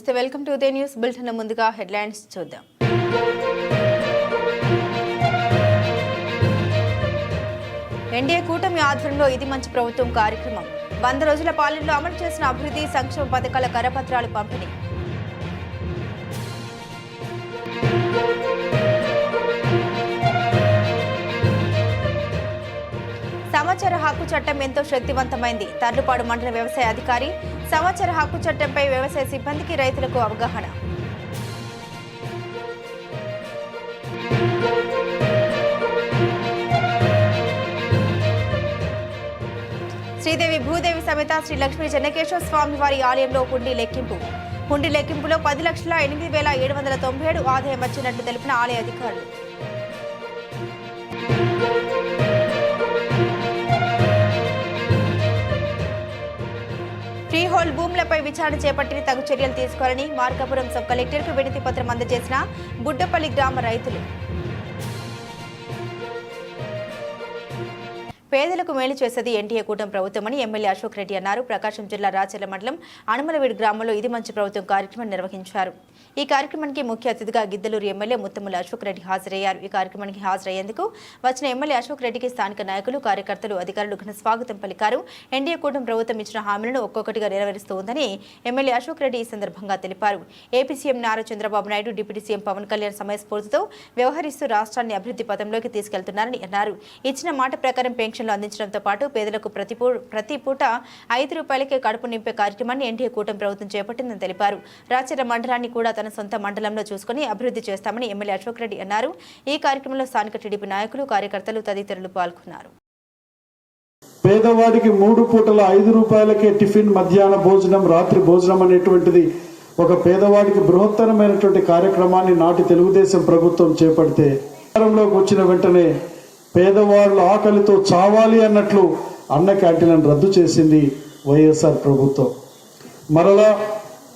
నమస్తే welcome to Udaya news. Bulletin ముందుగా headlines చూద్దాం. ఎన్డీఏ కూటమి ఆధ్వర్యంలో ఇది మంచి ప్రభుత్వం కార్యక్రమం. వంద రోజుల పాలనలో అమలు చేసిన అభివృద్ధి సంక్షేమ పథకాల కరపత్రాలు పంపిణీ. సమాచార హక్కు చట్టం ఎంతో శక్తివంతమైంది. తర్లుపాడు మండల వ్యవసాయ అధికారి సమాచార హక్కు చట్టంపై వ్యవసాయ సిబ్బందికి రైతులకు అవగాహన. శ్రీదేవి భూదేవి సమేత శ్రీ లక్ష్మీ చెన్నకేశ్వర స్వామి వారి ఆలయంలో హుండీ లెక్కింపు. హుండీ లెక్కింపులో పది లక్షల ఎనిమిది వేల ఏడు వందల తొంభై ఏడు ఆదాయం వచ్చినట్లు తెలిపిన ఆలయ అధికారులు. హోల్డ్ భూములపై విచారణ చేపట్టి తగు చర్యలు తీసుకోవాలని మార్కాపురం సబ్ కలెక్టర్కు వినతి పత్రం అందజేసిన బుడ్డపల్లి గ్రామ రైతులు. పేదలకు మేలు చేసేది ఎన్టీఏ కూటమి ప్రభుత్వమని ఎమ్మెల్యే అశోక్ రెడ్డి అన్నారు. ప్రకాశం జిల్లా రాచర్ల మండలం అనుమలవీడు గ్రామంలో ఇది మంచి ప్రభుత్వం కార్యక్రమం నిర్వహించారు. ఈ కార్యక్రమానికి ముఖ్య అతిథిగా గిద్దలూరు ఎమ్మెల్యే ముత్తముల అశోక్ రెడ్డి హాజరయ్యారు. ఈ కార్యక్రమానికి హాజరయ్యేందుకు వచ్చిన ఎమ్మెల్యే అశోక్ రెడ్డికి స్థానిక నాయకులు కార్యకర్తలు అధికారులు ఘన స్వాగతం పలికారు. ఎన్డీఏ కూటమి ప్రభుత్వం ఇచ్చిన హామీలను ఒక్కొక్కటిగా నెరవేరుస్తూ ఉందని ఎమ్మెల్యే అశోక్ రెడ్డి ఈ సందర్భంగా తెలిపారు. AP CM Nara Chandrababu Naidu deputy CM Pawan Kalyan సమయస్ఫూర్తితో వ్యవహరిస్తూ రాష్ట్రాన్ని అభివృద్ధి పథంలోకి తీసుకెళ్తున్నారని అన్నారు. ఇచ్చిన మాట ప్రకారం పెన్షన్లు అందించడంతో పాటు పేదలకు ప్రతి పూ- ప్రతి పూట ఐదు రూపాయలకే కడుపు నింపే కార్యక్రమాన్ని ఎన్డీఏ కూటమి ప్రభుత్వం చేపట్టిందని తెలిపారు. రాచర మండలాన్ని కూడా తన సొంత మండలంలో చూసుకుని అభివృద్ధి చేస్తామని ఎమ్మెల్యే అశోక్ రెడ్డి అన్నారు. ఈ కార్యక్రమంలో స్థానిక టీడీపీ నాయకులు కార్యకర్తలు తదితరులు పాల్గొన్నారు. పేదవాడికి మూడు పూటల ఐదు రూపాయలకే టిఫిన్ మధ్యాహ్న భోజనం రాత్రి భోజనం అనేటువంటిది ఒక పేదవాడికి బృహత్తరమైనటువంటి కార్యక్రమాన్ని నాటి తెలుగుదేశం ప్రభుత్వం చేపడితే అధికారంలోకి వచ్చిన వెంటనే పేదవాళ్ళు ఆకలితో చావాలి అన్నట్లు అన్న క్యాంటీన్లను రద్దు చేసింది వైఎస్ఆర్ ప్రభుత్వం. మరలా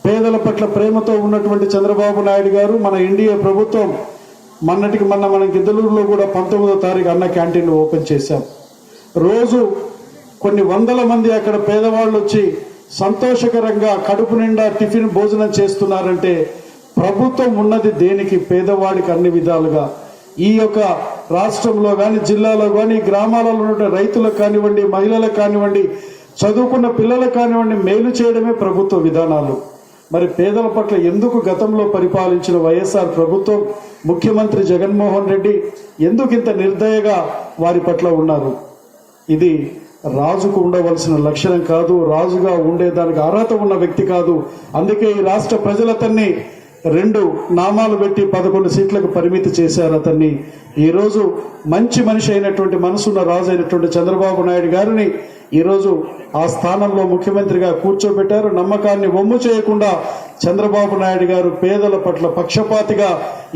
పేదల పట్ల ప్రేమతో ఉన్నటువంటి చంద్రబాబు నాయుడు గారు మన ఎన్డీఏ ప్రభుత్వం మొన్నటికి మొన్న మనం గిద్దలూరులో కూడా పంతొమ్మిదో తారీఖు అన్న క్యాంటీన్ ఓపెన్ చేశాం. రోజు కొన్ని వందల మంది అక్కడ పేదవాళ్ళు వచ్చి సంతోషకరంగా కడుపు నిండా టిఫిన్ భోజనం చేస్తున్నారంటే ప్రభుత్వం ఉన్నది దేనికి? పేదవాడికి అన్ని విధాలుగా. ఈ యొక్క రాష్ట్రంలో కానీ జిల్లాలో కానీ గ్రామాలలో ఉన్న రైతులకు కానివ్వండి మహిళలకు కానివ్వండి చదువుకున్న పిల్లలకు కానివ్వండి మేలు చేయడమే ప్రభుత్వ విధానాలు. మరి పేదల పట్ల ఎందుకు గతంలో పరిపాలించిన వైఎస్ఆర్ ప్రభుత్వం? ముఖ్యమంత్రి జగన్మోహన్ రెడ్డి ఎందుకు ఇంత నిర్దయగా వారి పట్ల ఉన్నారు? ఇది రాజుకు ఉండవలసిన లక్షణం కాదు రాజుగా ఉండేదానికి అర్హత ఉన్న వ్యక్తి కాదు. అందుకే ఈ రాష్ట్ర ప్రజలతన్ని రెండు నామాలు పెట్టి పదకొండు సీట్లకు పరిమితి చేశారు అతన్ని. ఈరోజు మంచి మనిషి అయినటువంటి మనసున్న రాజు అయినటువంటి చంద్రబాబు నాయుడు గారిని ఈరోజు ఆ స్థానంలో ముఖ్యమంత్రిగా కూర్చోబెట్టారు. నమ్మకాన్ని వమ్ము చేయకుండా చంద్రబాబు నాయుడు గారు పేదల పట్ల పక్షపాతిగా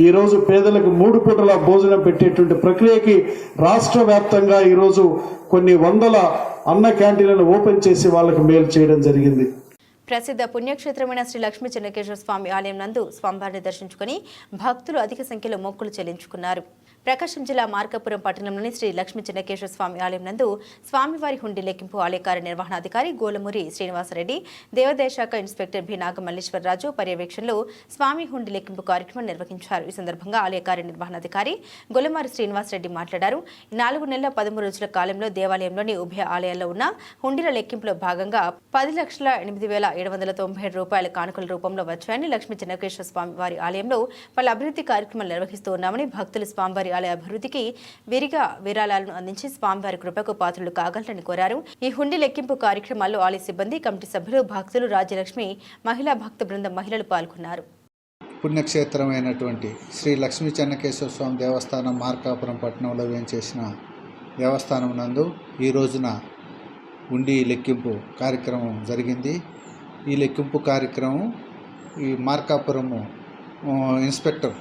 ఈరోజు పేదలకు మూడు పూటల భోజనం పెట్టేటువంటి ప్రక్రియకి రాష్ట్ర వ్యాప్తంగా ఈరోజు కొన్ని వందల అన్న క్యాంటీన్లను ఓపెన్ చేసి వాళ్ళకు మేలు చేయడం జరిగింది. ప్రసిద్ధ పుణ్యక్షేత్రమైన శ్రీ లక్ష్మీ చెన్నకేశ్వర స్వామి ఆలయం నందు స్వామివారిని దర్శించుకుని భక్తులు అధిక సంఖ్యలో మొక్కులు చెల్లించుకున్నారు. ప్రకాశం జిల్లా మార్కాపురం పట్టణంలోని శ్రీ లక్ష్మీ చెన్నకేశ్వర స్వామి ఆలయం నందు స్వామివారి హుండీ లెక్కింపు ఆలయ కార్యనిర్వహణాధికారి గోలమూరి శ్రీనివాసరెడ్డి దేవాదాయ శాఖ ఇన్స్పెక్టర్ బి. నాగమల్లేశ్వరరాజు పర్యవేక్షణలో స్వామి హుండీ లెక్కింపు కార్యక్రమం నిర్వహించారు. ఈ సందర్భంగా ఆలయ కార్యనిర్వహణాధికారి గొలమారి శ్రీనివాసరెడ్డి మాట్లాడారు. నాలుగు నెలల పదమూడు రోజుల కాలంలో దేవాలయంలోని ఉభయ ఆలయాల్లో ఉన్న హుండీల లెక్కింపులో భాగంగా పది లక్షల ఎనిమిది వేల ఏడు వందల తొంభై ఏడు రూపాయల కానుకల రూపంలో వచ్చాయని లక్ష్మీ చెన్నకేశ్వర స్వామి వారి ఆలయంలో పలు అభివృద్ధి కార్యక్రమాలు నిర్వహిస్తూ ఉన్నామని భక్తులు స్వామివారి దేవాలయ అభివృద్ధికి విరిగా విరాళాలను అందించి స్వామివారి కృపకు పాత్రలు కాగలరని కోరారు. ఈ హుండీ లెక్కింపు కార్యక్రమాల్లో ఆలయ సిబ్బంది కమిటీ సభ్యులు భక్తులు రాజ్యలక్ష్మి మహిళా భక్త బృందం మహిళలు పాల్గొన్నారు. పుణ్యక్షేత్రమైనటువంటి శ్రీ లక్ష్మీ చెన్నకేశ్వర స్వామి దేవస్థానం మార్కాపురం పట్టణంలో వేయించేసిన దేవస్థానం నందు ఈ రోజున ఉండి లెక్కింపు కార్యక్రమం జరిగింది. ఈ లెక్కింపు కార్యక్రమం ఈ మార్కాపురము ఇన్స్పెక్టర్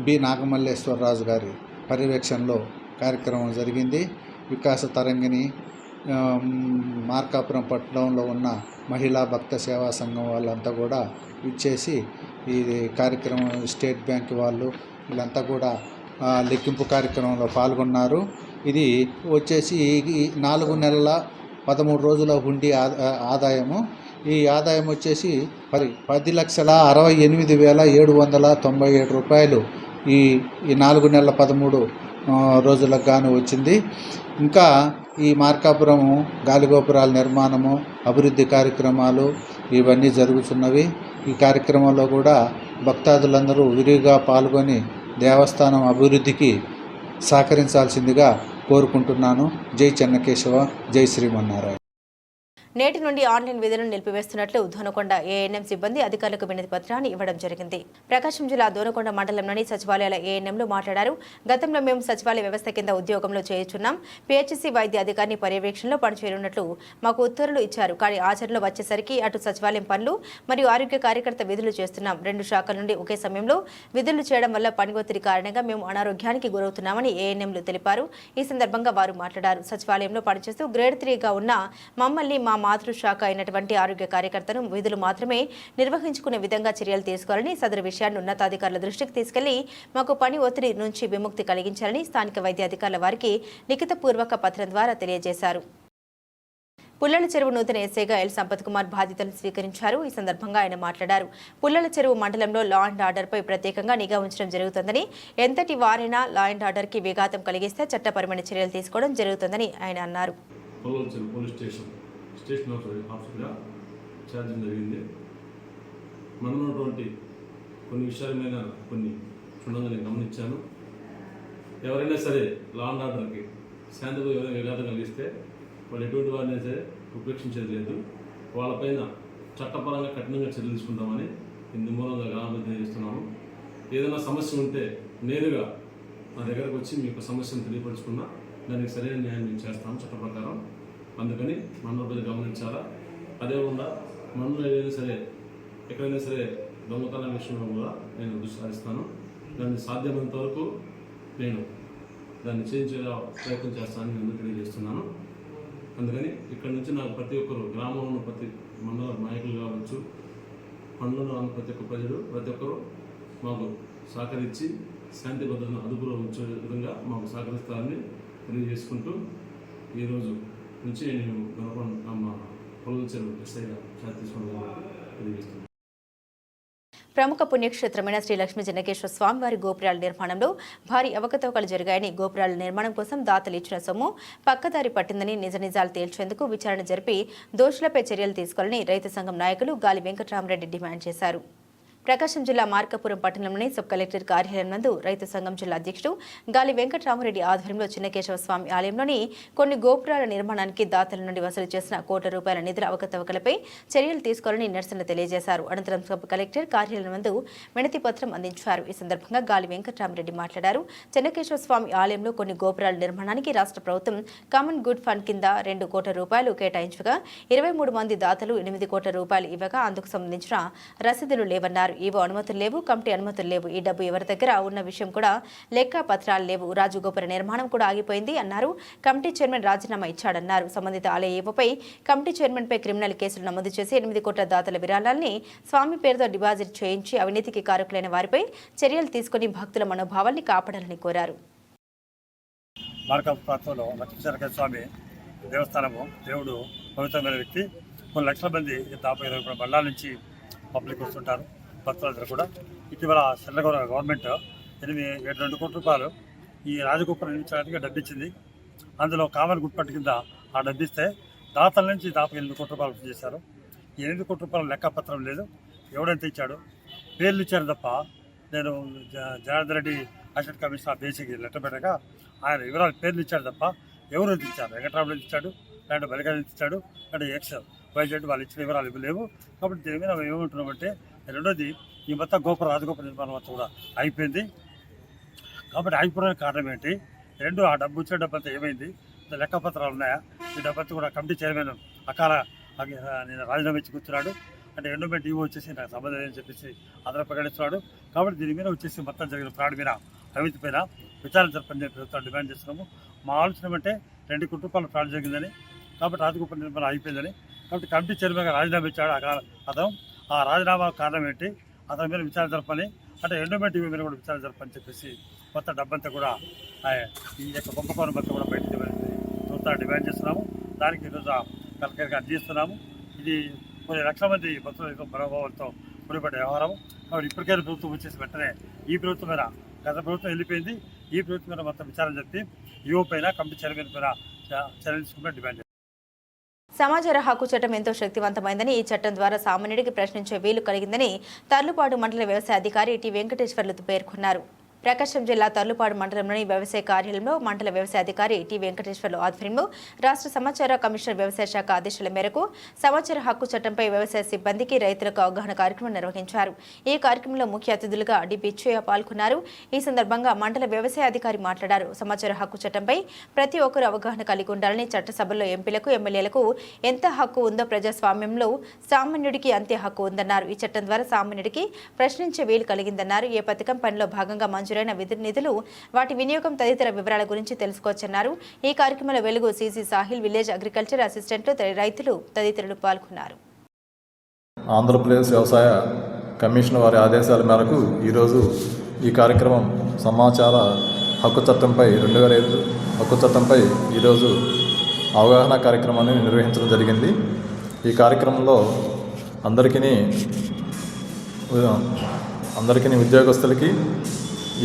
బి. నాగమల్లేశ్వరరాజు గారి పర్యవేక్షణలో కార్యక్రమం జరిగింది. వికాస తరంగిణి మార్కాపురం పట్టణంలో ఉన్న మహిళా భక్త సేవా సంఘం వాళ్ళంతా కూడా ఇచ్చేసి ఈ కార్యక్రమం స్టేట్ బ్యాంక్ వాళ్ళు వీళ్ళంతా కూడా లెక్కింపు కార్యక్రమంలో పాల్గొన్నారు. ఇది వచ్చేసి నాలుగు నెలల పదమూడు రోజుల హుండీ ఆ- ఆదాయము. ఈ ఆదాయం వచ్చేసి పది పది లక్షల అరవై ఎనిమిది వేల ఏడు వందల తొంభై ఏడు రూపాయలు. ఈ ఈ నాలుగు నెలల పదమూడు రోజులకు గాను వచ్చింది. ఇంకా ఈ మార్కాపురము గాలిగోపురాల నిర్మాణము అభివృద్ధి కార్యక్రమాలు ఇవన్నీ జరుగుతున్నవి. ఈ కార్యక్రమంలో కూడా భక్తాదులందరూ విరివిగా పాల్గొని దేవస్థానం అభివృద్ధికి సహకరించాల్సిందిగా కోరుకుంటున్నాను. జై చెన్నకేశవ జై శ్రీమన్నారాయణ. నేటి నుండి ఆన్లైన్ విధులను నిలిపివేస్తున్నట్లు దోనకొండ ఏఎన్ఎం సిబ్బంది అధికారులకు వినతి పత్రాన్ని ఇవ్వడం జరిగింది. ప్రకాశం జిల్లా దోనకొండ మండలంలోని సచివాలయాల ఏఎన్ఎంలు మాట్లాడారు. గతంలో మేము సచివాలయ వ్యవస్థ కింద ఉద్యోగంలో చేయుచున్నాం. పిహెచ్సి వైద్య అధికారిని పర్యవేక్షణలో పనిచేయనున్నట్లు మాకు ఉత్తర్వులు ఇచ్చారు. కానీ ఆచరణలో వచ్చేసరికి అటు సచివాలయం పనులు మరియు ఆరోగ్య కార్యకర్త విధులు చేస్తున్నాం. రెండు శాఖల నుండి ఒకే సమయంలో విధులు చేయడం వల్ల పని ఒత్తిడి కారణంగా మేము అనారోగ్యానికి గురవుతున్నామని ఏఎన్ఎంలు తెలిపారు. ఈ సందర్భంగా వారు మాట్లాడారు. సచివాలయంలో పనిచేస్తూ గ్రేడ్ త్రీగా ఉన్న మమ్మల్ని మా మాతృశాఖ అయినటువంటి ఆరోగ్య కార్యకర్తను విధులు మాత్రమే నిర్వహించుకునే విధంగా చర్యలు తీసుకోవాలని సదరు విషయాన్ని ఉన్నతాధికారుల దృష్టికి తీసుకెళ్ళి మాకు పని ఒత్తిడి నుంచి విముక్తి కలిగించాలని స్థానిక వైద్య అధికారుల వారికి లిఖితపూర్వక పత్రం ద్వారా తెలియజేశారు. పుల్లల చెరువు నూతన ఎస్ఐగా ఎల్ సంపత్ కుమార్ బాధ్యతలు స్వీకరించారు. ఈ సందర్భంగా ఆయన మాట్లాడారు. పుల్లల చెరువు మండలంలో లా అండ్ ఆర్డర్పై ప్రత్యేకంగా నిఘా ఉంచడం జరుగుతుందని ఎంతటి వారైనా లా అండ్ ఆర్డర్కి విఘాతం కలిగిస్తే చట్టపరమైన చర్యలు తీసుకోవడం జరుగుతుందని ఆయన అన్నారు. Police station station officer charging జరిగింది. మనం ఉన్నటువంటి కొన్ని విషయాల మీద కొన్ని క్షుణ్ణంగా నేను గమనించాను. ఎవరైనా సరే లా అండ్ ఆర్డర్కి శాంతితో ఎవరైనా విఘాతం కలిగిస్తే వాళ్ళు ఎటువంటి వారిని సరే ఉపేక్షించేది లేదు వాళ్ళపైన చట్టపరంగా కఠినంగా చర్యలు తీసుకుంటామని ఇందు మూలంగా గ్రామం తెలియజేస్తున్నాము. ఏదైనా సమస్య ఉంటే నేరుగా నా దగ్గరకు వచ్చి మీకు సమస్యను తెలియపరుచుకున్నా దానికి సరైన న్యాయం మేము చేస్తాము చట్ట ప్రకారం అందుకని మనలో ప్రజలు గమనించాలా? అదేవిధంగా మనలో ఏదైనా సరే ఎక్కడైనా సరే దొంగతనం విషయంలో కూడా నేను దృష్టి సారిస్తాను దాన్ని సాధ్యమైనంత వరకు నేను దాన్ని చేయించే ప్రయత్నం చేస్తానని నేను తెలియజేస్తున్నాను. అందుకని ఇక్కడ నుంచి నాకు ప్రతి ఒక్కరు గ్రామంలో ఉన్న ప్రతి మండల నాయకులు కావచ్చు మండలంలో ఉన్న ప్రతి ఒక్క ప్రజలు ప్రతి ఒక్కరు మాకు సహకరించి శాంతి భద్రతను అదుపులో ఉంచే విధంగా మాకు సహకరిస్తారని తెలియజేసుకుంటూ ఈరోజు నుంచి నేను మా పొలం చెరువు ఎస్ఐగా తీసుకోవడం ప్రముఖ పుణ్యక్షేత్రమైన శ్రీ లక్ష్మీ జనకేశ్వర స్వామివారి గోపురాల నిర్మాణంలో భారీ అవకతవకలు జరిగాయని గోపురాల నిర్మాణం కోసం దాతలు ఇచ్చిన సొమ్ము పక్కదారి పట్టిందని నిజ నిజాలు తేల్చేందుకు విచారణ జరిపి దోషులపై చర్యలు తీసుకోవాలని రైతు సంఘం నాయకులు గాలి వెంకటరామరెడ్డి డిమాండ్ చేశారు. ప్రకాశం జిల్లా మార్కాపురం పట్టణంలోని సబ్ కలెక్టర్ కార్యాలయం నందు రైతు సంఘం జిల్లా అధ్యక్షుడు గాలి వెంకటరామరెడ్డి ఆధ్వర్యంలో చిన్నకేశవ స్వామి ఆలయంలోని కొన్ని గోపురాల నిర్మాణానికి దాతల నుండి వసూలు చేసిన కోట్ల రూపాయల నిధుల అవకతవకలపై చర్యలు తీసుకోవాలని నిరసన తెలియజేశారు. అనంతరం సబ్ కలెక్టర్ కార్యాలయం నందు వినతి పత్రం అందించారు. ఈ సందర్భంగా గాలి వెంకటరామరెడ్డి మాట్లాడారు. చెన్నకేశ్వర స్వామి ఆలయంలో కొన్ని గోపురాల నిర్మాణానికి రాష్ట్ర ప్రభుత్వం కామన్ గుడ్ ఫండ్ కింద రెండు కోట్ల రూపాయలు కేటాయించగా ఇరవై మూడు మంది దాతలు ఎనిమిది కోట్ల రూపాయలు ఇవ్వగా అందుకు సంబంధించిన రసీదులు లేవన్నారు. ఈవో అనుమతులు లేవు కమిటీ అనుమతులు లేవు. ఈ డబ్బు ఎవరి దగ్గర? ఉన్న విషయం కూడా లెక్క పత్రాలు లేవు. రాజుగోపుర నిర్మాణం కూడా ఆగిపోయింది అన్నారు. కమిటీ చైర్మన్ రాజీనామా ఇచ్చాడన్నారు. సంబంధిత ఆలయ ఈవోపై కమిటీ చైర్మన్ పై క్రిమినల్ కేసులు నమోదు చేసి ఎనిమిది కోట్ల దాతల విరాళాల్ని స్వామి పేరుతో డిపాజిట్ చేయించి అవినీతికి కారకులైన వారిపై చర్యలు తీసుకుని భక్తుల మనోభావాల్ని కాపాడాలని కోరారు. ప్రాంతంలో స్వామి దేవస్థానము దేవుడు పవిత్రమైన వ్యక్తి. కొన్ని లక్షల మంది దాదాపు ఇరవై నుంచి పబ్లిక్ వస్తుంటారు. భక్తులందరూ కూడా ఇటీవల సెల్లగౌర గవర్నమెంట్ ఎనిమిది ఏడు రెండు కోట్ల రూపాయలు ఈ రాజగోపురం నిర్మించడానికి డబ్బిచ్చింది అందులో కామన్ గుట్పట్టు కింద ఆ డబ్బిస్తే దాతల నుంచి దాదాపు ఎనిమిది కోట్ల రూపాయలు చేశారు. ఎనిమిది కోట్ల రూపాయల లెక్కపత్రం లేదు. ఎవడెంత ఇచ్చాడు? పేర్లు ఇచ్చారు తప్ప నేను జ- Janardhan Reddy assistant commissioner basic letter పెట్టగా ఆయన వివరాలు పేర్లు ఇచ్చాడు తప్ప ఎవరు ఇచ్చారు? వెంకటరాములు ఇచ్చాడు? లేదంటే బలిగా ఇచ్చాడు? అంటే ఎక్స్ వైజెడ్ వాళ్ళు ఇచ్చిన వివరాలు ఇవ్వలేవు. కాబట్టి దీని మీద మేము ఏమంటున్నామంటే రెండోది ఈ మొత్తం గోపుర రాజగోపుర నిర్మాణం అంతా కూడా అయిపోయింది. కాబట్టి ఆగిపోవడానికి కారణం ఏంటి? రెండు ఆ డబ్బు వచ్చిన డబ్బు అంతా ఏమైంది? లెక్కపత్రాలు ఉన్నాయా? ఈ డబ్బు అంతా కూడా కమిటీ చైర్మన్ అకాల నేను రాజీనామా ఇచ్చి కూర్చున్నాడు. అంటే ఎండోమెంట్ ఈవో వచ్చేసి నాకు సంబంధం లేదని చెప్పేసి అతను ప్రకటిస్తున్నాడు. కాబట్టి దీని మీద వచ్చేసి మొత్తం జరిగిన ఫ్రాడ్ మీద అవినీతి పైన విచారణ జరపని చెప్పి ప్రభుత్వం డిమాండ్ చేస్తున్నాము. మా ఆలోచన అంటే రెండు కుటుంబాల ఫ్రాడ్ జరిగిందని కాబట్టి రాజగోపాల్ నిర్మాణం అయిపోయిందని కాబట్టి కమిటీ చైర్మన్గా రాజీనామా ఇచ్చాడు ఆ అతను ఆ రాజీనామా కారణం ఏంటి? అతని మీద విచారణ జరపని అంటే ఎండోమెంట్ మీద కూడా విచారణ జరపని చెప్పేసి మొత్తం డబ్బంతా కూడా ఈ యొక్క కుంభకోణం అంతా కూడా బయట చూస్తా డిమాండ్ చేస్తున్నాము. దానికి ఈరోజు కలెక్టర్కి అందిస్తున్నాము ఇది కొన్ని లక్షల మంది భక్తుల యొక్క మనోభావాలతో ముడిపడ్డ వ్యవహారం. కాబట్టి ఇప్పటికైనా ప్రభుత్వం వచ్చేసి వెంటనే ఈ ప్రభుత్వం మీద గత ప్రభుత్వం వెళ్ళిపోయింది. ఈ ప్రభుత్వం మీద మొత్తం విచారణ జరిపి యువ పైన కమిటీ చైర్మన్ పైన చర్యలు తీసుకుంటే డిమాండ్ సమాచార హక్కు చట్టం ఎంతో శక్తివంతమైందని ఈ చట్టం ద్వారా సామాన్యుడికి ప్రశ్నించే వీలు కలిగిందని తర్లుపాడు మండల వ్యవసాయ అధికారి టి వెంకటేశ్వర్లు పేర్కొన్నారు. ప్రకాశం జిల్లా తర్లుపాడు మండలంలోని వ్యవసాయ కార్యాలయంలో మండల వ్యవసాయ అధికారి టి వెంకటేశ్వర్లు ఆధ్వర్యంలో రాష్ట్ర సమాచార కమిషనర్ వ్యవసాయ శాఖ ఆదేశాల మేరకు సమాచార హక్కు చట్టంపై వ్యవసాయ సిబ్బందికి రైతులకు అవగాహన కార్యక్రమం నిర్వహించారు. ఈ కార్యక్రమంలో ముఖ్య అతిథులుగా డి పిచ్చయ్య పాల్గొన్నారు. ఈ సందర్భంగా మండల వ్యవసాయ అధికారి మాట్లాడారు. సమాచార హక్కు చట్టంపై ప్రతి ఒక్కరూ అవగాహన కలిగి ఉండాలని చట్టసభలో ఎంపీలకు ఎమ్మెల్యేలకు ఎంత హక్కు ఉందో ప్రజాస్వామ్యంలో సామాన్యుడికి అంతే హక్కు ఉందన్నారు. ఈ చట్టం ద్వారా సామాన్యుడికి ప్రశ్నించే వీలు కలిగిందన్నారు. ఏ పథకం పనిలో భాగంగా మంజూరైన నిధులు వాటి వినియోగం తదితర వివరాల గురించి తెలుసుకోవచ్చన్నారు. ఈ కార్యక్రమంలో వెలుగు సీసీ సాహిల్ విలేజ్ అగ్రికల్చర్ అసిస్టెంట్లు రైతులు తదితరులు పాల్గొన్నారు. ఆంధ్రప్రదేశ్ వ్యవసాయ కమిషన్ వారి ఆదేశాల మేరకు ఈరోజు ఈ కార్యక్రమం సమాచార హక్కు చట్టంపై రెండు వేల ఐదు హక్కు చట్టంపై ఈరోజు అవగాహన కార్యక్రమాన్ని నిర్వహించడం జరిగింది. ఈ కార్యక్రమంలో అందరికీ అందరికీ ఉద్యోగస్తులకి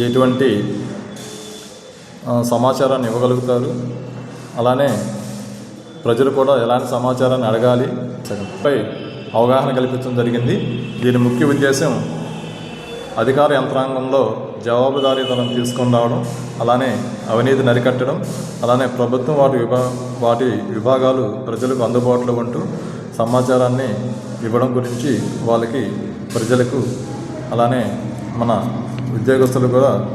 ఎటువంటి సమాచారాన్ని ఇవ్వగలుగుతారు? అలానే ప్రజలు కూడా ఎలాంటి సమాచారాన్ని అడగాలి? పై అవగాహన కల్పించడం జరిగింది. దీని ముఖ్య ఉద్దేశం అధికార యంత్రాంగంలో జవాబుదారీతనం తీసుకొని రావడం అలానే అవినీతిని అరికట్టడం అలానే ప్రభుత్వం వాటి విభా వాటి విభాగాలు ప్రజలకు అందుబాటులో ఉంటూ సమాచారాన్ని ఇవ్వడం గురించి వాళ్ళకి ప్రజలకు అలానే మన ఉద్యోగస్తులు కూడా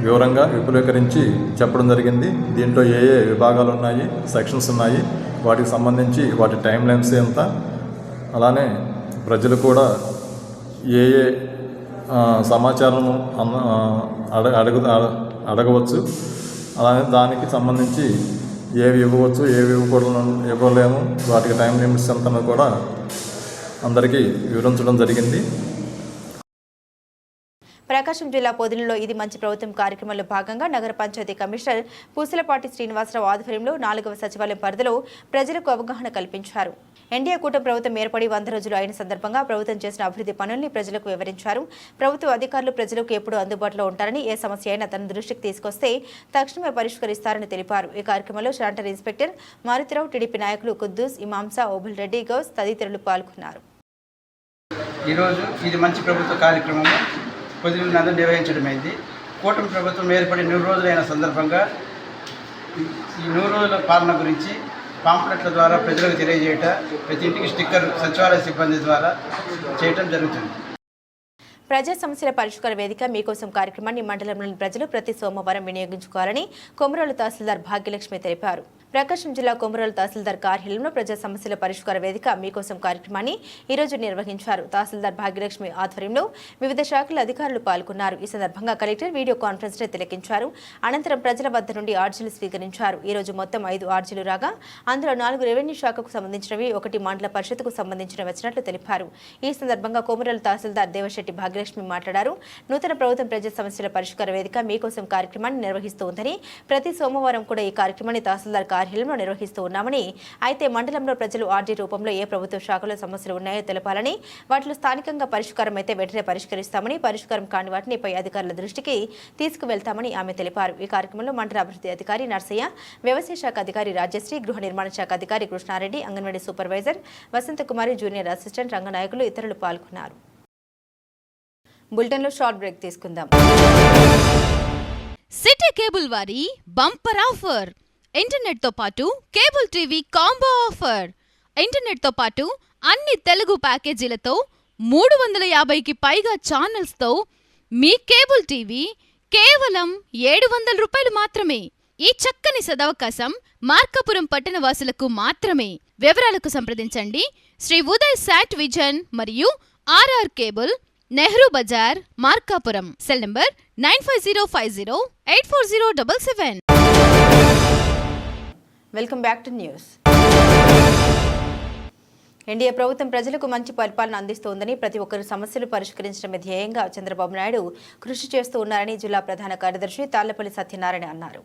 వివరంగా విపులీకరించి చెప్పడం జరిగింది. దీంట్లో ఏ ఏ విభాగాలు ఉన్నాయి సెక్షన్స్ ఉన్నాయి వాటికి సంబంధించి వాటి టైం లైన్స్ ఎంత అలానే ప్రజలు కూడా ఏ ఏ సమాచారం అడ అడుగు అడ- అడగవచ్చు. అలానే దానికి సంబంధించి ఏవి ఇవ్వవచ్చు ఏవి ఇవ్వకూడదు ఇవ్వలేము వాటికి టైం లిమిట్స్ ఎంత కూడా అందరికీ వివరించడం జరిగింది. ప్రకాశం జిల్లా పొదిలిలో ఇది మంచి ప్రభుత్వం కార్యక్రమంలో భాగంగా నగర పంచాయతీ కమిషనర్ పూసలపాటి శ్రీనివాసరావు ఆధ్వర్యంలో నాలుగవ సచివాలయం పరిధిలో ప్రజలకు అవగాహన కల్పించారు. ఎన్డీఏ కూటమి ప్రభుత్వం ఏర్పడి వంద రోజులు అయిన సందర్భంగా ప్రభుత్వం చేసిన అభివృద్ధి పనుల్ని ప్రజలకు వివరించారు. ప్రభుత్వ అధికారులు ప్రజలకు ఎప్పుడు అందుబాటులో ఉంటారని ఏ సమస్య అయినా తన దృష్టికి తీసుకొస్తే తక్షణమే పరిష్కరిస్తారని తెలిపారు. ఈ కార్యక్రమంలో శాంటర్ ఇన్స్పెక్టర్ మారుతిరావు టీడీపీ నాయకులు కుద్దూస్ ఇమాంసా ఓబుల్ రెడ్డి గౌస్ తదితరులు పాల్గొన్నారు. ఈరోజు ఇది మంచి ప్రభుత్వ కార్యక్రమము. పొద్దున్న నందు నిర్వహించడమైంది కూటమి ప్రభుత్వం ఏర్పడి నూరు రోజులైన సందర్భంగా ఈ- నూరు రోజుల పాలన గురించి పాంప్లెట్ల ద్వారా ప్రజలకు తెలియజేయట ప్రతి ఇంటికి స్టిక్కర్ సచివాలయ సిబ్బంది ద్వారా చేయటం జరుగుతుంది. ప్రజా సమస్యల పరిష్కార వేదిక మీకోసం కార్యక్రమాన్ని మండలంలోని ప్రజలు ప్రతి సోమవారం వినియోగించుకోవాలని కొమరోలు తహసీల్దార్ భాగ్యలక్ష్మి తెలిపారు. ప్రకాశం జిల్లా కొమరలు తహసీల్దార్ కార్యాలయంలో ప్రజా సమస్యల పరిష్కార వేదిక మీకోసం కార్యక్రమాన్ని ఈ రోజు నిర్వహించారు. తహసీల్దార్ భాగ్యలక్ష్మి ఆధ్వర్యంలో వివిధ శాఖల అధికారులు పాల్గొన్నారు. ఈ సందర్భంగా కలెక్టర్ వీడియో కాన్ఫరెన్స్ని తిలకించారు. అనంతరం ప్రజల వద్ద నుండి ఆర్జీలు స్వీకరించారు. ఈ రోజు మొత్తం ఐదు ఆర్జీలు రాగా అందులో నాలుగు రెవెన్యూ శాఖకు సంబంధించినవి ఒకటి మండల పరిషత్కు సంబంధించిన వచ్చినట్లు తెలిపారు. ఈ సందర్భంగా కొమరల తహసీల్దార్ దేవశెట్టి భాగ్యలక్ష్మి మాట్లాడారు. నూతన ప్రభుత్వం ప్రజా సమస్యల పరిష్కార వేదిక మీకోసం కార్యక్రమాన్ని నిర్వహిస్తూ ఉందని ప్రతి సోమవారం కూడా ఈ కార్యక్రమాన్ని తహసీల్దార్ కార్యాలయంలో నిర్వహిస్తూ ఉన్నామని అయితే మండలంలో ప్రజలు ఆర్డీ రూపంలో ఏ ప్రభుత్వ శాఖలో సమస్యలు ఉన్నాయో తెలపాలని వాటిలో స్థానికంగా పరిష్కారం అయితే వెంటనే పరిష్కరిస్తామని పరిష్కారం కాని వాటిని పై అధికారుల దృష్టికి తీసుకువెళ్తామని ఆమె తెలిపారు. ఈ కార్యక్రమంలో మండల అభివృద్ధి అధికారి నర్సయ్య వ్యవసాయ శాఖ అధికారి రాజశ్రీ గృహ నిర్మాణ శాఖ అధికారి Krishna Reddy anganwadi supervisor Vasanthakumari junior assistant Ranganayakulu ఇతరులు పాల్గొన్నారు. బులెటిన్లో షార్ట్ బ్రేక్ తీసుకుందాం. సిటీ కేబుల్ వారి బంపర్ ఆఫర్. ఇంటర్నెట్తో పాటు కేబుల్ టీవీ కాంబో ఆఫర్. ఇంటర్నెట్తో పాటు అన్ని తెలుగు ప్యాకేజీలతో మూడు వందల యాభైకి పైగా ఛానల్స్తో మీ కేబుల్ టీవీ కేవలం ఏడు వందల రూపాయలు మాత్రమే. ఈ చక్కని సదవకాశం మార్కాపురం పట్టణ వాసులకు మాత్రమే. వివరాలకు సంప్రదించండి. శ్రీ ఉదయ్ శాట్ విజన్ మరియు RR cable Nehru Bazar Markapuram. Cell number nine five zero five zero eight four zero double seven. Welcome back to news. NDA ప్రభుత్వం ప్రజలకు మంచి పరిపాలన అందిస్తోందని ప్రతి ఒక్కరు సమస్యలు పరిష్కరించడమే ధ్యేయంగా చంద్రబాబు నాయుడు కృషి చేస్తూ ఉన్నారని జిల్లా ప్రధాన కార్యదర్శి తాళ్ళపల్లి సత్యనారాయణ అన్నారు.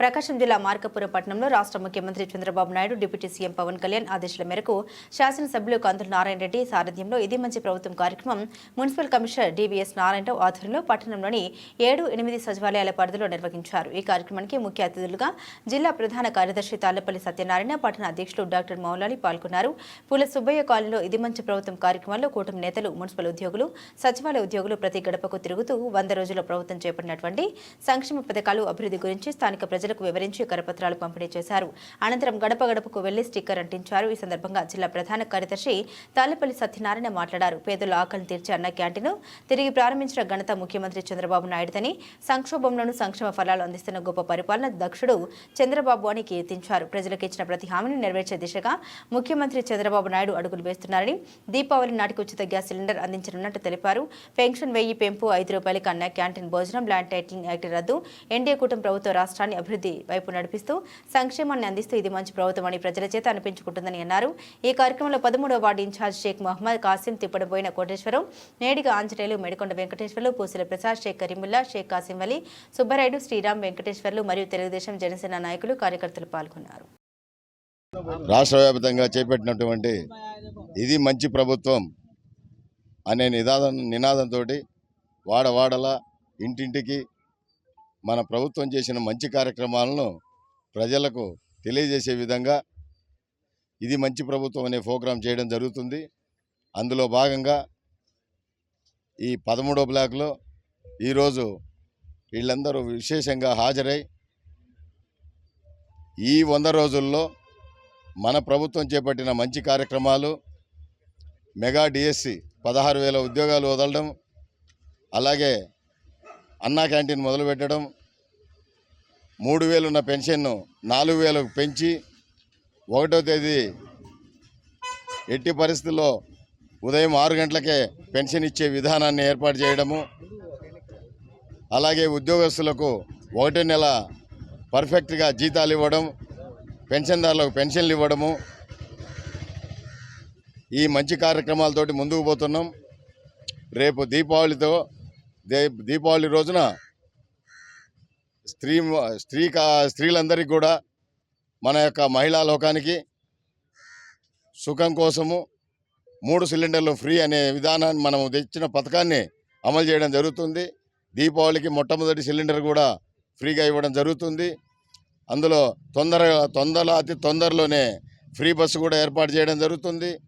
ప్రకాశం జిల్లా మార్కపురం పట్టణంలో రాష్ట్ర ముఖ్యమంత్రి చంద్రబాబు నాయుడు డిప్యూటీ సీఎం పవన్ కళ్యాణ్ ఆదేశాల మేరకు శాసనసభ్యులు కందుల నారాయణ రెడ్డి సారథ్యంలో ఇది మంచి ప్రభుత్వం కార్యక్రమం మున్సిపల్ కమిషనర్ డివిఎస్ నారాయణరావు ఆధ్వర్యంలో పట్టణంలోని ఏడు ఎనిమిది సచివాలయాల పరిధిలో నిర్వహించారు. ఈ కార్యక్రమానికి ముఖ్య అతిథులుగా జిల్లా ప్రధాన కార్యదర్శి తాళ్ళపల్లి సత్యనారాయణ పట్టణ అధ్యక్షులు డాక్టర్ మౌలాలి పాల్గొన్నారు. పూల సుబ్బయ్య కాలనీలో ఇది మంచి ప్రభుత్వం కార్యక్రమంలో కూటమి నేతలు మున్సిపల్ ఉద్యోగులు సచివాలయ ఉద్యోగులు ప్రతి గడపకు తిరుగుతూ వంద రోజుల ప్రభుత్వం చేపట్టినటువంటి సంక్షేమ పథకాలు అభివృద్ధి గురించి స్థానిక ప్రజలకు వివరించి కరపత్రాలు పంపిణీ చేశారు. అనంతరం గడప గడపకు వెళ్ళి స్టిక్కర్ అంటించారు. ఈ సందర్భంగా జిల్లా ప్రధాన కార్యదర్శి తాళ్ళపల్లి సత్యనారాయణ మాట్లాడారు. పేదల ఆకలిని తీర్చే అన్న క్యాంటీన్ తిరిగి ప్రారంభించిన ఘనత ముఖ్యమంత్రి చంద్రబాబు నాయుడుదని సంక్షోభంలోనూ సంక్షేమ ఫలాలు అందిస్తున్న గొప్ప పరిపాలన దక్షుడు చంద్రబాబు అని కీర్తించారు. ప్రజలకు ఇచ్చిన ప్రతి హామీని నెరవేర్చే దిశగా ముఖ్యమంత్రి చంద్రబాబు నాయుడు అడుగులు వేస్తున్నారని దీపావళి నాటికి ఉచిత గ్యాస్ సిలిండర్ అందించనున్నట్టు తెలిపారు. పెన్షన్ వెయ్యి పెంపు ఐదు రూపాయలకి అన్న క్యాంటీన్ భోజనం ల్యాండ్ టైటిలింగ్ యాక్ట్ రద్దు ఎన్డీఏ కూటమి ప్రభుత్వ రాష్ట్రాన్ని అభివృద్ధి వైపు నడిపిస్తూ సంక్షేమాన్ని అందిస్తూ ఇది మంచి ప్రభుత్వం అని ప్రజల చేత అనిపించుకుంటుందని అన్నారు. ఈ కార్యక్రమంలో పదమూడవ వార్డు ఇన్ఛార్జ్ షేక్ మహమ్మద్ కాసిం తిప్పడబోయిన కోటేశ్వరం నేడిగా ఆంజనేయులు మేడికొండ వెంకటేశ్వర్లు పూసిల ప్రసాద్ షేక్ కరీముల్లా షేక్ కాసిం అలీ సుబ్బరాయుడు శ్రీరామ్ వెంకటేశ్వర్లు మరియు తెలుగుదేశం జనసేన నాయకులు కార్యకర్తలు పాల్గొన్నారు. రాష్ట్ర వ్యాప్తంగా చేపట్టినటువంటి ఇది మంచి ప్రభుత్వం అనే నినాదం నినాదంతో వాడవాడల ఇంటింటికి మన ప్రభుత్వం చేసిన మంచి కార్యక్రమాలను ప్రజలకు తెలియజేసే విధంగా ఇది మంచి ప్రభుత్వం అనే ప్రోగ్రాం చేయడం జరుగుతుంది. అందులో భాగంగా ఈ పదమూడో బ్లాక్లో ఈరోజు వీళ్ళందరూ విశేషంగా హాజరై ఈ వంద రోజుల్లో మన ప్రభుత్వం చేపట్టిన మంచి కార్యక్రమాలు మెగా డిఎస్సి పదహారు వేల ఉద్యోగాలు వదలడం అలాగే అన్నా క్యాంటీన్ మొదలుపెట్టడం మూడు వేలు ఉన్న పెన్షన్ను నాలుగు వేలకు పెంచి ఒకటో తేదీ ఎట్టి పరిస్థితుల్లో ఉదయం ఆరు గంటలకే పెన్షన్ ఇచ్చే విధానాన్ని ఏర్పాటు చేయడము అలాగే ఉద్యోగస్తులకు ఒకటో నెల పర్ఫెక్ట్గా జీతాలు ఇవ్వడం పెన్షన్దారులకు పెన్షన్లు ఇవ్వడము. ఈ మంచి కార్యక్రమాలతోటి ముందుకు పోతున్నాం. రేపు దీపావళితో దీపావళి రోజున స్త్రీ స్త్రీ కా- స్త్రీలందరికీ కూడా మన యొక్క మహిళా లోకానికి సుఖం కోసము మూడు సిలిండర్లు ఫ్రీ అనే విధానాన్ని మనం తెచ్చిన పథకాన్ని అమలు చేయడం జరుగుతుంది. దీపావళికి మొట్టమొదటి సిలిండర్ కూడా ఫ్రీగా ఇవ్వడం జరుగుతుంది. అందులో తొందరగా తొందరలో అతి తొందరలోనే ఫ్రీ బస్సు కూడా ఏర్పాటు చేయడం జరుగుతుంది.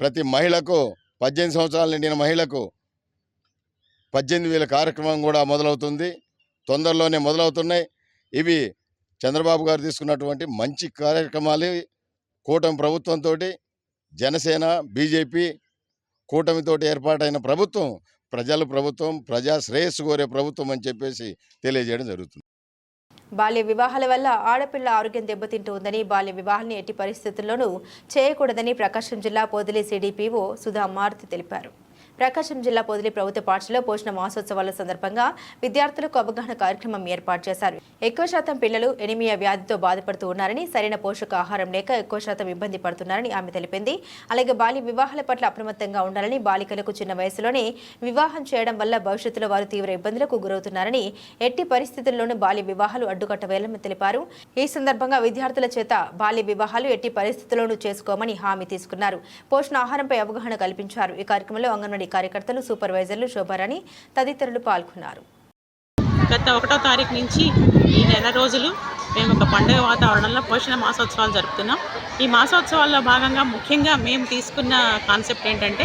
ప్రతి మహిళకు పద్దెనిమిది సంవత్సరాలు నిండిన మహిళకు పద్దెనిమిది వేల కార్యక్రమం కూడా మొదలవుతుంది. తొందరలోనే మొదలవుతున్నాయి. ఇవి చంద్రబాబు గారు తీసుకున్నటువంటి మంచి కార్యక్రమాలు కూటమి ప్రభుత్వంతో జనసేన బీజేపీ కూటమితోటి ఏర్పాటైన ప్రభుత్వం ప్రజల ప్రభుత్వం ప్రజా శ్రేయస్సు కోరే ప్రభుత్వం అని చెప్పేసి తెలియజేయడం జరుగుతుంది. బాల్య వివాహాల వల్ల ఆడపిల్ల ఆరోగ్యం దెబ్బతింటుందని బాల్య వివాహాన్ని ఎట్టి పరిస్థితుల్లోనూ చేయకూడదని ప్రకాశం జిల్లా పొదిలి సిడిపిఓ సుధా మారుతి తెలిపారు. ప్రకాశం జిల్లా పొదిలి ప్రభుత్వ పాఠశాలలో పోషణ మాసోత్సవాల సందర్భంగా విద్యార్థులకు అవగాహన కార్యక్రమం ఏర్పాటు చేశారు. ఎక్కువ శాతం పిల్లలు ఎనిమియా వ్యాధితో బాధపడుతూ ఉన్నారని సరైన పోషక ఆహారం లేక ఎక్కువ శాతం ఇబ్బంది పడుతున్నారని ఆమె తెలిపింది. అలాగే బాల్య వివాహాల పట్ల అప్రమత్తంగా ఉండాలని బాలికలకు చిన్న వయసులోనే వివాహం చేయడం వల్ల భవిష్యత్తులో వారు తీవ్ర ఇబ్బందులకు గురవుతున్నారని ఎట్టి పరిస్థితుల్లోనూ బాల్య వివాహాలు అడ్డుకట్టవేయాలని తెలిపారు. ఈ సందర్భంగా విద్యార్థుల చేత బాల్య వివాహాలు ఎట్టి పరిస్థితుల్లోనూ చేసుకోమని హామీ తీసుకున్నారు. పోషణ ఆహారంపై అవగాహన కల్పించారు. ఈ కార్యక్రమంలో అంగన్వాడీ కార్యకర్తలు సూపర్వైజర్లు శోభారాణి తదితరులు పాల్గొన్నారు. గత ఒకటో తారీఖు నుంచి ఈ నెల రోజులు మేము ఒక పండుగ వాతావరణంలో పోషణ మాసోత్సవాలు జరుపుతున్నాం. ఈ మాసోత్సవాల్లో భాగంగా ముఖ్యంగా మేము తీసుకున్న కాన్సెప్ట్ ఏంటంటే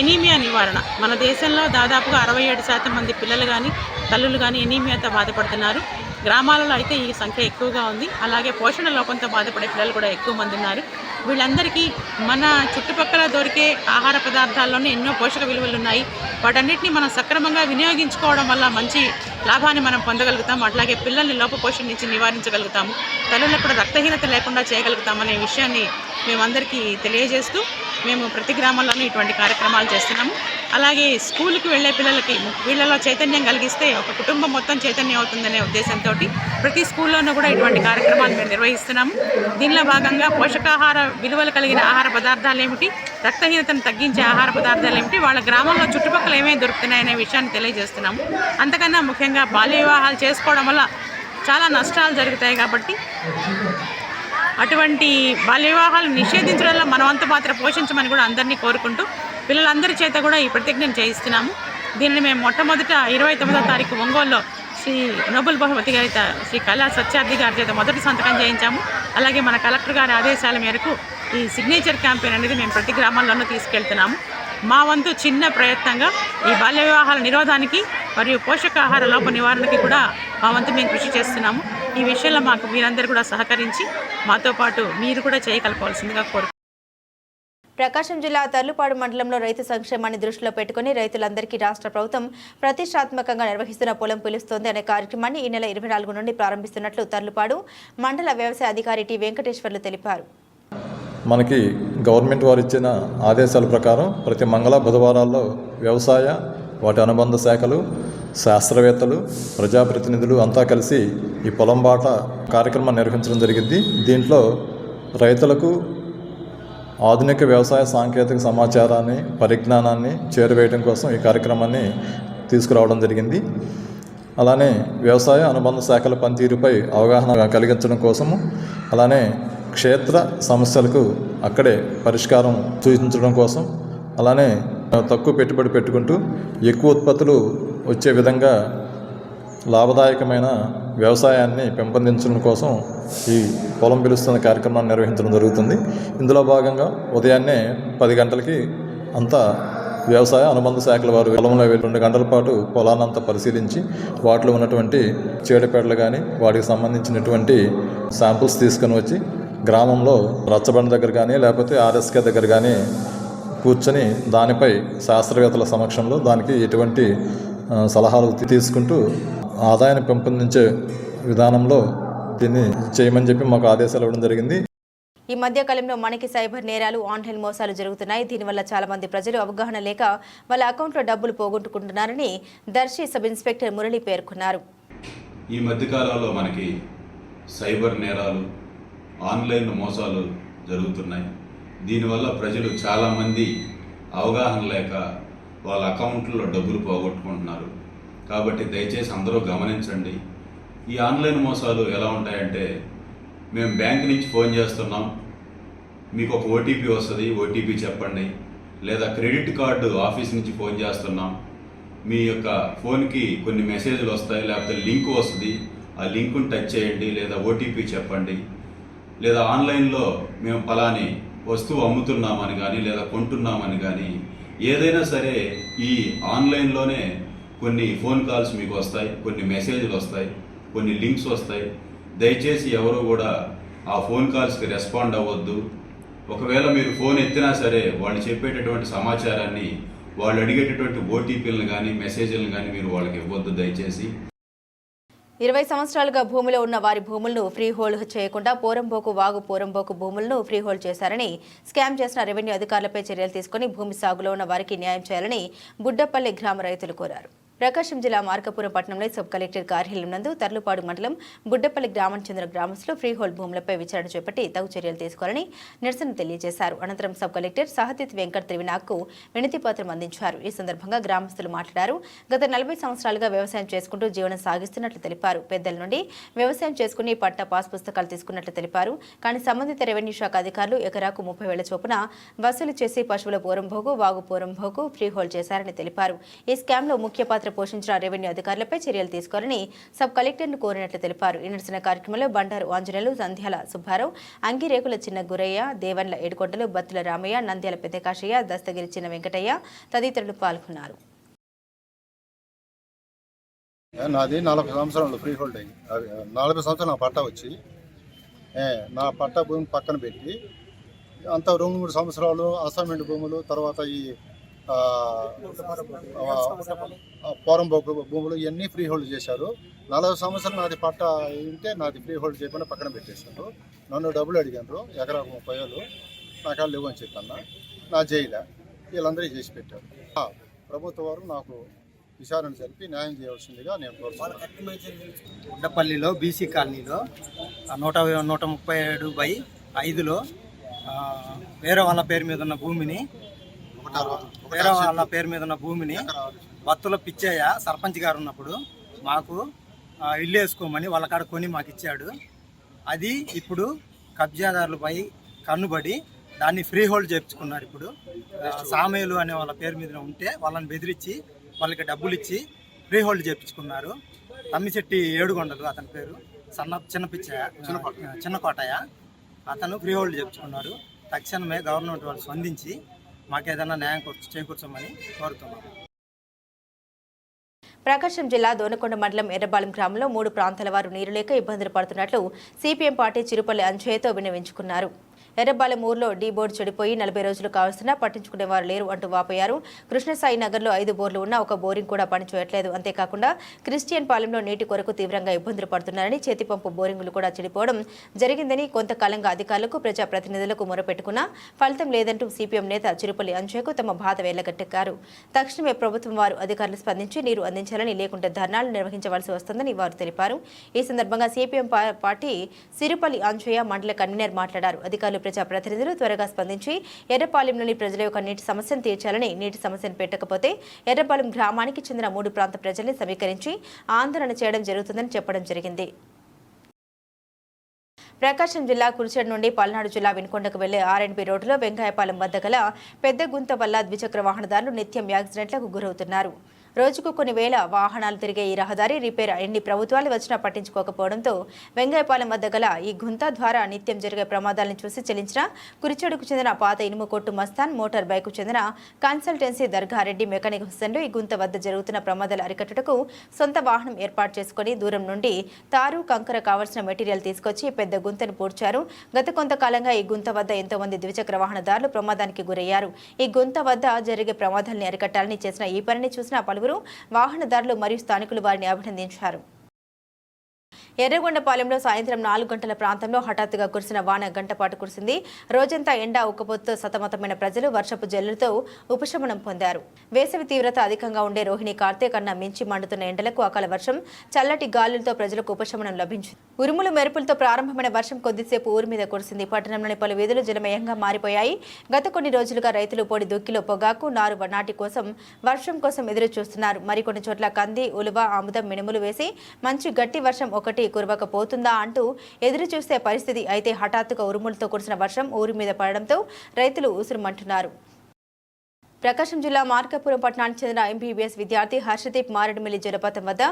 ఎనీమియా నివారణ. మన దేశంలో దాదాపుగా అరవై ఏడు శాతం మంది పిల్లలు కానీ తల్లులు కానీ ఎనీమియాతో బాధపడుతున్నారు. గ్రామాలలో అయితే ఈ సంఖ్య ఎక్కువగా ఉంది. అలాగే పోషణ లోపంతో బాధపడే పిల్లలు కూడా ఎక్కువ మంది ఉన్నారు. వీళ్ళందరికీ మన చుట్టుపక్కల దొరికే ఆహార పదార్థాల్లోనే ఎన్నో పోషక విలువలు ఉన్నాయి. వాటన్నిటిని మనం సక్రమంగా వినియోగించుకోవడం వల్ల మంచి లాభాన్ని మనం పొందగలుగుతాం. అట్లాగే పిల్లల్ని లోపపోషణ నుంచి నివారించగలుగుతాము. తల్లులకు కూడా రక్తహీనత లేకుండా చేయగలుగుతాం అనే విషయాన్ని మేమందరికీ తెలియజేస్తూ మేము ప్రతి గ్రామంలోనూ ఇటువంటి కార్యక్రమాలు చేస్తున్నాము. అలాగే స్కూల్కి వెళ్ళే పిల్లలకి వీళ్ళలో చైతన్యం కలిగిస్తే ఒక కుటుంబం మొత్తం చైతన్యం అవుతుందనే ఉద్దేశంతో ప్రతి స్కూల్లోనూ కూడా ఇటువంటి కార్యక్రమాలు మేము నిర్వహిస్తున్నాము. దీనిలో భాగంగా పోషకాహార విలువలు కలిగిన ఆహార పదార్థాలు ఏమిటి రక్తహీనతను తగ్గించే ఆహార పదార్థాలు ఏమిటి వాళ్ళ గ్రామంలో చుట్టుపక్కల ఏమేమి దొరుకుతున్నాయనే విషయాన్ని తెలియజేస్తున్నాము. అంతకన్నా ముఖ్యంగా బాల్య వివాహాలు చేసుకోవడం వల్ల చాలా నష్టాలు జరుగుతాయి కాబట్టి అటువంటి బాల్య వివాహాలు నిషేధించడంలో మనవంత పాత్ర పోషించమని కూడా అందరినీ కోరుకుంటూ పిల్లలందరి చేత కూడా ఈ ప్రతిజ్ఞను చేయిస్తున్నాము. దీనిని మేము మొట్టమొదట ఇరవై తొమ్మిదో తారీఖు ఒంగోలులో శ్రీ నోబెల్ బహుమతి గారి శ్రీ కళా సత్యార్థి గారి చేత మొదటి సంతకం చేయించాము. అలాగే మన కలెక్టర్ గారి ఆదేశాల మేరకు ఈ సిగ్నేచర్ క్యాంపెయిన్ అనేది మేము ప్రతి గ్రామాల్లోనూ తీసుకెళ్తున్నాము. మా వంతు చిన్న ప్రయత్నంగా ఈ బాల్య వివాహాల నిరోధానికి మరియు పోషకాహార లోప నివారణకి కూడా మా వంతు మేము కృషి చేస్తున్నాము. ఈ విషయంలో మాకు మీరందరూ కూడా సహకరించి మాతో పాటు మీరు కూడా చేయగలపవలసిందిగా కోరు ప్రకాశం జిల్లా తర్లుపాడు మండలంలో రైతు సంక్షేమాన్ని దృష్టిలో పెట్టుకుని రైతులందరికీ రాష్ట్ర ప్రభుత్వం ప్రతిష్టాత్మకంగా నిర్వహిస్తున్న పొలం పిలుస్తోంది అనే కార్యక్రమాన్ని ఈ నెల ఇరవై నాలుగు నుండి ప్రారంభిస్తున్నట్లు తర్లుపాడు మండల వ్యవసాయ అధికారి టి వెంకటేశ్వర్లు తెలిపారు. మనకి గవర్నమెంట్ వారు ఇచ్చిన ఆదేశాల ప్రకారం ప్రతి మంగళ బుధవారాల్లో వ్యవసాయ వాటి అనుబంధ శాఖలు శాస్త్రవేత్తలు ప్రజాప్రతినిధులు అంతా కలిసి ఈ పొలం బాట కార్యక్రమాన్ని నిర్వహించడం జరిగింది. దీంట్లో రైతులకు ఆధునిక వ్యవసాయ సాంకేతిక సమాచారాన్ని పరిజ్ఞానాన్ని చేరవేయడం కోసం ఈ కార్యక్రమాన్ని తీసుకురావడం జరిగింది. అలానే వ్యవసాయ అనుబంధ శాఖల పనితీరుపై అవగాహన కలిగించడం కోసము అలానే క్షేత్ర సమస్యలకు అక్కడే పరిష్కారం సూచించడం కోసం అలానే తక్కువ పెట్టుబడి పెట్టుకుంటూ ఎక్కువ ఉత్పత్తులు వచ్చే విధంగా లాభదాయకమైన వ్యవసాయాన్ని పెంపొందించడం కోసం ఈ పొలం పిలుస్తున్న కార్యక్రమాన్ని నిర్వహించడం జరుగుతుంది. ఇందులో భాగంగా ఉదయాన్నే పది గంటలకి అంతా వ్యవసాయ అనుబంధ శాఖల వారు పొలంలో వెళ్ళి రెండు గంటల పాటు పొలాన్నంతా పరిశీలించి వాటిలో ఉన్నటువంటి చీడపేటలు కానీ వాటికి సంబంధించినటువంటి శాంపుల్స్ తీసుకొని వచ్చి గ్రామంలో రచ్చబండ దగ్గర కానీ లేకపోతే ఆర్ఎస్కే దగ్గర కానీ కూర్చొని దానిపై శాస్త్రవేత్తల సమక్షంలో దానికి ఎటువంటి సలహాలు తీసుకుంటూ ఆదాయాన్ని పెంపొందించే విధానంలో దీన్ని చేయమని చెప్పి మాకు ఆదేశాలు ఇవ్వడం జరిగింది. ఈ మధ్య కాలంలో మనకి సైబర్ నేరాలు ఆన్లైన్ మోసాలు జరుగుతున్నాయి. దీనివల్ల చాలా మంది ప్రజలు అవగాహన లేక వాళ్ళ అకౌంట్లో డబ్బులు పోగొట్టుకుంటున్నారని దర్శి సబ్ ఇన్స్పెక్టర్ మురళి పేర్కొన్నారు. ఈ మధ్యకాలంలో మనకి సైబర్ నేరాలు ఆన్లైన్ మోసాలు జరుగుతున్నాయి. దీనివల్ల ప్రజలు చాలామంది అవగాహన లేక వాళ్ళ అకౌంట్లో డబ్బులు పోగొట్టుకుంటున్నారు. కాబట్టి దయచేసి అందరూ గమనించండి. ఈ ఆన్లైన్ మోసాలు ఎలా ఉంటాయంటే మేము బ్యాంక్ నుంచి ఫోన్ చేస్తున్నాం. మీకు ఒక ఓటీపీ వస్తుంది ఓటీపీ చెప్పండి. లేదా క్రెడిట్ కార్డు ఆఫీస్ నుంచి ఫోన్ చేస్తున్నాం. మీ యొక్క ఫోన్కి కొన్ని మెసేజ్లు వస్తాయి లేకపోతే లింక్ వస్తుంది. ఆ లింకును టచ్ చేయండి లేదా ఓటీపీ చెప్పండి. లేదా ఆన్లైన్లో మేము ఫలాని వస్తువు అమ్ముతున్నామని కానీ లేదా కొంటున్నామని కానీ ఏదైనా సరే ఈ ఆన్లైన్లోనే కొన్ని ఫోన్ కాల్స్ మీకు వస్తాయి కొన్ని మెసేజ్లు వస్తాయి కొన్ని లింక్స్ వస్తాయి. దయచేసి ఎవరు కూడా ఆ ఫోన్ కాల్స్కి రెస్పాండ్ అవ్వద్దు. ఒకవేళ మీరు ఫోన్ ఎత్తినా సరే వాళ్ళు చెప్పేటటువంటి సమాచారాన్ని వాళ్ళు అడిగేటటువంటి ఓటీపీలను కానీ మెసేజ్లను కానీ మీరు వాళ్ళకి ఇవ్వద్దు దయచేసి. ఇరవై సంవత్సరాలుగా భూమిలో ఉన్న వారి భూములను ఫ్రీ హోల్డ్ చేయకుండా పోరంబోకు వాగు పోరంబోకు భూములను ఫ్రీ హోల్డ్ చేశారని స్కామ్ చేసిన రెవెన్యూ అధికారులపై చర్యలు తీసుకుని భూమి సాగులో ఉన్న వారికి న్యాయం చేయాలని బుడ్డపల్లి గ్రామ రైతులు కోరారు. ప్రకాశం జిల్లా మార్కపురం పట్టణంలో సబ్ కలెక్టర్ కార్యాలయం నందు తర్లుపాడు మండలం బుడ్డపల్లి గ్రామం చెందిన గ్రామస్తులు ఫ్రీహోల్డ్ భూములపై విచారణ చేపట్టి తగు చర్యలు తీసుకోవాలని నిరసన తెలియజేశారు. అనంతరం సబ్ కలెక్టర్ సహతిత్ వెంకట్ త్రివినాకు వినతి పత్రం అందించారు. ఈ సందర్భంగా గ్రామస్తులు మాట్లాడారు. గత నలభై సంవత్సరాలుగా వ్యవసాయం చేసుకుంటూ జీవనం సాగిస్తున్నట్లు తెలిపారు. పెద్దల నుండి వ్యవసాయం చేసుకుని పట్ట పాస్ పుస్తకాలు తీసుకున్నట్లు తెలిపారు. కానీ సంబంధిత రెవెన్యూ శాఖ అధికారులు ఎకరాకు ముప్పై వేల చొప్పున వసూలు చేసి పశువుల పూరంభోగు వాగు పూరంభోగు ఫ్రీహోల్డ్ చేశారని తెలిపారు. ఈ స్కామ్లో ముఖ్య పాత్ర పోషించిన రెవెన్యూ అధికారులపై చర్యలు తీసుకోవాలని సబ్ కలెక్టర్ను కోరినట్లు తెలిపారు. ఈ నిరసన కార్యక్రమంలో బండారు ఆంజనేయులు సంధ్యాల సుబ్బారావు అంగిరేకుల చిన్న గురయ్య దేవన్ల ఏడుకొండలు బత్తుల రామయ్య నంద్యాల పెద్దకాశయ్య దస్తగిరి చిన్న వెంకటయ్య తదితరులు పాల్గొన్నారు. నాది నలభై సంవత్సరాలు ఫ్రీ హోల్డ్ అయింది అది నలభై సంవత్సరాలు నా పట్టా వచ్చి నా పట్టా భూమి పక్కన పెట్టి అంత రెండు మూడు సంవత్సరాలు అసైన్మెంట్ భూములు తర్వాత ఈ పోరం భూములు ఇవన్నీ ఫ్రీ హోల్డ్ చేశారు. నలభై సంవత్సరాలు నాది పట్టా ఉంటే నాది ఫ్రీ హోల్డ్ చేయకుండా పక్కన పెట్టేశారు. నన్ను డబ్బులు అడిగారు. ఎకరా ముప్పై వేలు. నాకు లేవు ఇవ్వని చెప్పన్నా. నా జైలే. వీళ్ళందరూ చేసి పెట్టారు. ప్రభుత్వ వారు నాకు విచారణ జరిపి న్యాయం చేయవలసిందిగా నేను కోరుతున్నాను. గుడ్డపల్లిలో బీసీ కాలనీలో నూట నూట ముప్పై ఏడు బై ఐదులో వేరే వాళ్ళ పేరు మీద ఉన్న భూమిని వేరే వాళ్ళ పేరు మీద ఉన్న భూమిని బత్తుల పిచ్చయ్య సర్పంచ్ గారు ఉన్నప్పుడు మాకు ఇల్లు వేసుకోమని వాళ్ళ కాడ కొని మాకు ఇచ్చాడు. అది ఇప్పుడు కబ్జాదారులపై కన్నుబడి దాన్ని ఫ్రీ హోల్డ్ చేయించుకున్నారు ఇప్పుడు. సామేలు అనే వాళ్ళ పేరు మీద ఉంటే వాళ్ళని బెదిరించి వాళ్ళకి డబ్బులు ఇచ్చి ఫ్రీ హోల్డ్ చేయించుకున్నారు. తమ్మిశెట్టి ఏడుగొండలు అతని పేరు. సన్న చిన్నపిచ్చ చిన్నకోటయ్య అతను ఫ్రీ హోల్డ్ చేయించుకున్నారు. తక్షణమే గవర్నమెంట్ వాళ్ళు స్పందించి మాకేదైనా న్యాయం చేకూర్చమని కోరుతున్నాం. ప్రకాశం జిల్లా దోనకొండ మండలం ఎర్రబాలెం గ్రామంలో మూడు ప్రాంతాల వారు నీరు లేక ఇబ్బందులు పడుతున్నట్లు సిపిఎం పార్టీ చిరుపల్లి అంజయ్యతో విన్నవించుకున్నారు. ఎర్రబాలెం ఊర్లో డీ బోర్డు చెడిపోయి నలభై రోజులు కావాల్సినా పట్టించుకునే వారు లేరు అంటూ వాపోయారు. కృష్ణసాయి నగర్లో ఐదు బోర్లు ఉన్న ఒక బోరింగ్ కూడా పనిచేయట్లేదు. అంతేకాకుండా క్రిస్టియన్ పాలెంలో నీటి కొరకు తీవ్రంగా ఇబ్బందులు పడుతున్నారని చేతి పంపు బోరింగులు కూడా చెడిపోవడం జరిగిందని కొంతకాలంగా అధికారులకు ప్రజాప్రతినిధులకు మొరపెట్టుకున్నా ఫలితం లేదంటూ సిపిఎం నేత చిరుపల్లి అంజయ్యకు తమ బాధ వేలగట్టెక్కారు తక్షణమే ప్రభుత్వం వారు అధికారులు స్పందించి నీరు అందించాలని లేకుంటే ధర్నాలు నిర్వహించవలసి వస్తుందని వారు తెలిపారు. ఈ సందర్భంగా సిపిఎం పార్టీ సిరుపల్లి అంజయ్య మండల కన్వీనర్ మాట్లాడారు. అధికారులు ప్రజాప్రతినిధులు త్వరగా స్పందించి ఎర్రపాలెంలోని ప్రజల యొక్క నీటి సమస్యను తీర్చాలని నీటి సమస్యను పెట్టకపోతే ఎర్రపాలెం గ్రామానికి చెందిన మూడు ప్రాంత ప్రజల్ని సమీకరించి ఆందోళన చేయడం జరుగుతుందని చెప్పడం జరిగింది. ప్రకాశం జిల్లా కురిచేడు నుండి పల్నాడు జిల్లా వినుకొండకు వెళ్ళే ఆర్ఎండ్బి రోడ్డులో వెంకాయపాలెం వద్ద గల పెద్ద గుంత వల్ల ద్విచక్ర వాహనదారులు నిత్యం యాక్సిడెంట్లకు గురవుతున్నారు. రోజుకు కొన్ని వేల వాహనాలు తిరిగే ఈ రహదారి రిపేర్ ఎన్ని ప్రభుత్వాలు వచ్చినా పట్టించుకోకపోవడంతో వెంగాయపాలెం వద్ద గల ఈ గుంత ద్వారా నిత్యం జరిగే ప్రమాదాలను చూసి చెల్లించిన కురిచేడుకు చెందిన పాత ఇనుము కొట్టు మస్తాన్ మోటార్ బైక్ చెందిన కన్సల్టెన్సీ దర్గారెడ్డి మెకానిక్ హుస్సేన్లు ఈ గుంత వద్ద జరుగుతున్న ప్రమాదాలు అరికట్టుటకు సొంత వాహనం ఏర్పాటు చేసుకుని దూరం నుండి తారు కంకర కావలసిన మెటీరియల్ తీసుకొచ్చి పెద్ద గుంతను పూడ్చారు. గత కొంతకాలంగా ఈ గుంత వద్ద ఎంతో మంది ద్విచక్ర వాహనదారులు ప్రమాదానికి గురయ్యారు. ఈ గుంత వద్ద జరిగే ప్రమాదాలను అరికట్టాలని చేసిన ఈ పనిని చూసిన పలువురు వాహనదారులు మరియు స్థానికులు వారిని అభినందించారు. ఎర్రగొండపాలెంలో సాయంత్రం నాలుగు గంటల ప్రాంతంలో హఠాత్తుగా కురిసిన వాన గంటపాటు కురిసింది. రోజంతా ఎండ ఉక్కపోతతో సతమతమైన ప్రజలు వర్షపు జల్లులతో ఉపశమనం పొందారు. వేసవి తీవ్రత అధికంగా ఉండే రోహిణి కార్తె కన్నా మించి మండుతున్న ఎండలకు అకాల వర్షం చల్లటి గాలులతో ప్రజలకు ఉపశమనం లభించింది. ఉరుములు మెరుపులతో ప్రారంభమైన వర్షం కొద్దిసేపు ఊరి మీద కురిసింది. పట్టణంలోని పలు వీధులు జలమయంగా మారిపోయాయి. గత కొన్ని రోజులుగా రైతులు పొడి దుక్కిలో పొగాకు నారు నాటి కోసం వర్షం కోసం ఎదురు చూస్తున్నారు మరికొన్ని చోట్ల కంది ఉలువ ఆముదం మినుములు వేసి మంచి గట్టి వర్షం ఒకటి కురవకపోతుందా అంటూ ఎదురు చూసే పరిస్థితి అయితే హఠాత్తుగా ఉరుములతో కురిసిన వర్షం ఊరి మీద పడడంతో రైతులు ఉసురుమంటున్నారు. ప్రకాశం జిల్లా మార్కాపురం పట్టణానికి చెందిన ఎంబీబీఎస్ విద్యార్థి హర్షదీప్ మారేడుమిల్లి జలపాతం వద్ద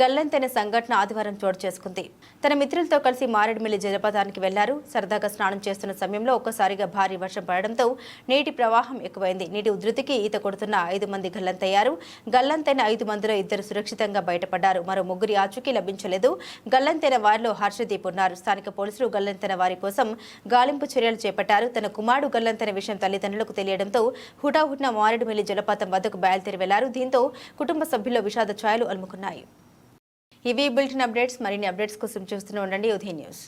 గల్లంతైన సంఘటన ఆదివారం చోటు చేసుకుంది. తన మిత్రులతో కలిసి మారేడుమిల్లి జలపాతానికి వెళ్ళారు. సరదాగా స్నానం చేస్తున్న సమయంలో ఒక్కసారిగా భారీ వర్షం పడడంతో నీటి ప్రవాహం ఎక్కువైంది. నీటి ఉధృతికి ఈత కొడుతున్న ఐదు మంది గల్లంతయ్యారు. గల్లంతైన ఐదు మందిలో ఇద్దరు సురక్షితంగా బయటపడ్డారు. మరో ముగ్గురి ఆచూకీ లభించలేదు. గల్లంతైన వారిలో హర్షదీప్ ఉన్నారు. స్థానిక పోలీసులు గల్లంతైన వారి కోసం గాలింపు చర్యలు చేపట్టారు. తన కుమారుడు గల్లంతైన విషయం తల్లిదండ్రులకు తెలియడంతో హుటాహుటిన మారేడుమిల్లి జలపాతం వద్దకు బయలుదేరి వెళ్ళారు. దీంతో కుటుంబ సభ్యుల్లో విషాద ఛాయలు అలుముకున్నాయి. ఇవి బులెటిన్ అప్డేట్స్. మరిన్ని అప్డేట్స్ కోసం చూస్తూనే ఉండండి. ఉదయం న్యూస్.